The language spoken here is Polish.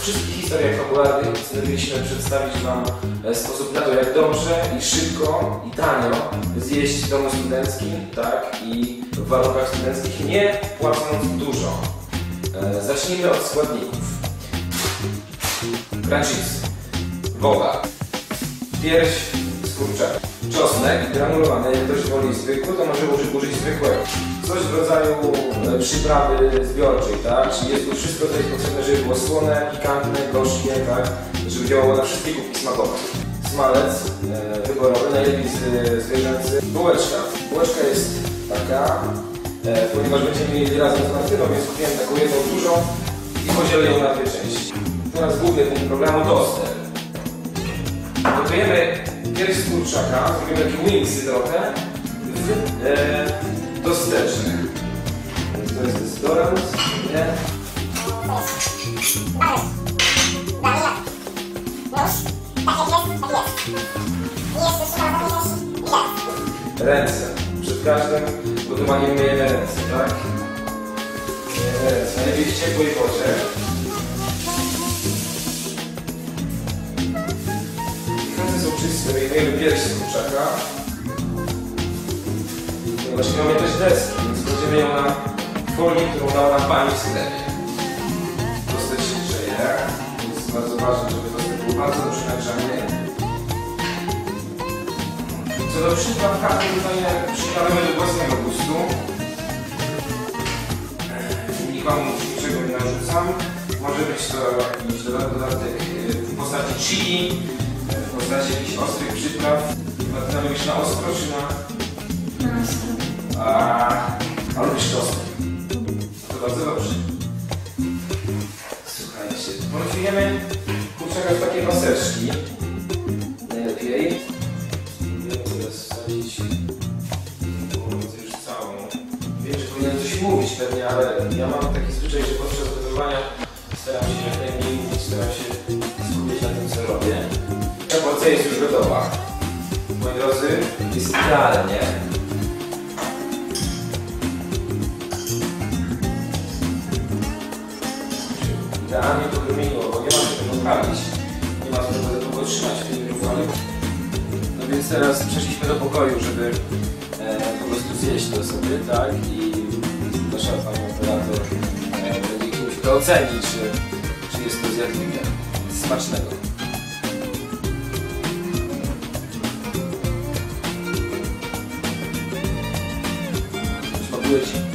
wszystkich historiach fabularnych postanowiliśmy przedstawić Wam e, sposób na to, jak dobrze i szybko i tanio zjeść w domu studenckim, tak, i w warunkach studenckich, nie płacąc dużo. E, Zacznijmy od składników. Crunchies, woda, pierś z kurczaka, czosnek granulowany, jak ktoś woli zwykły, to może użyć, użyć zwykłego. Coś w rodzaju e, przyprawy zbiorczej, tak? Czyli jest tu wszystko, co jest potrzebne, żeby było słone, pikantne, gorzkie, tak? Żeby działało na wszystkie kubki smakowe. Smalec e, wyborowy, najlepiej z, zwierzęcy. Bułeczka. Bułeczka jest taka, e, ponieważ będziemy mieli razem z martyną, więc kupiłem taką jedną dużą i podzielę ją na dwie części. Teraz główny punkt programu toster. Dodajemy pierś z kurczaka, zrobimy takie wingsy trochę e, tosterze. Więc To jest dezodorant, nie? Ręce. Przed każdym gotowaniem myjemy ręce, tak? Ręce. Najlepiej w ciepłej wodzie. Czyste, myjemy pierś z kurczaka. Ponieważ nie mamy też deski, więc kładziemy ją na folię, którą dała nam pani w sklepie. Się grzeje, jest bardzo ważne, żeby toster był bardzo dobrze nagrzany. Co do przypraw, każdy dodaje przyprawy według własnego gustu. Wam niczego nie narzucam. Może być to jakiś dodatek w postaci chili, e, postaci jakichś ostrych przypraw. Martyna lubisz na ostro czy na... A, a lubisz tost. To bardzo dobrze. Słuchajcie, montujemy kurczaka w takie maseczki. Najlepiej. Spróbujemy teraz wsadzić już całą. Wiem, że powinienem coś mówić pewnie, ale ja mam taki zwyczaj, że podczas gotowania staram się jak najmniej mówić, staram się skupić na tym, co robię. Porcja jest już gotowa. Moi drodzy, jest idealnie. Idealnie podrumieniło, bo nie ma co tego odpalić. Nie ma co tego długo trzymać w tym mikrofonu. No więc teraz przeszliśmy do pokoju, żeby e, po prostu zjeść to sobie, tak? I nasza pani operator e, będzie kimś, kto oceni, czy, czy jest to zjadliwe. Smacznego. Good.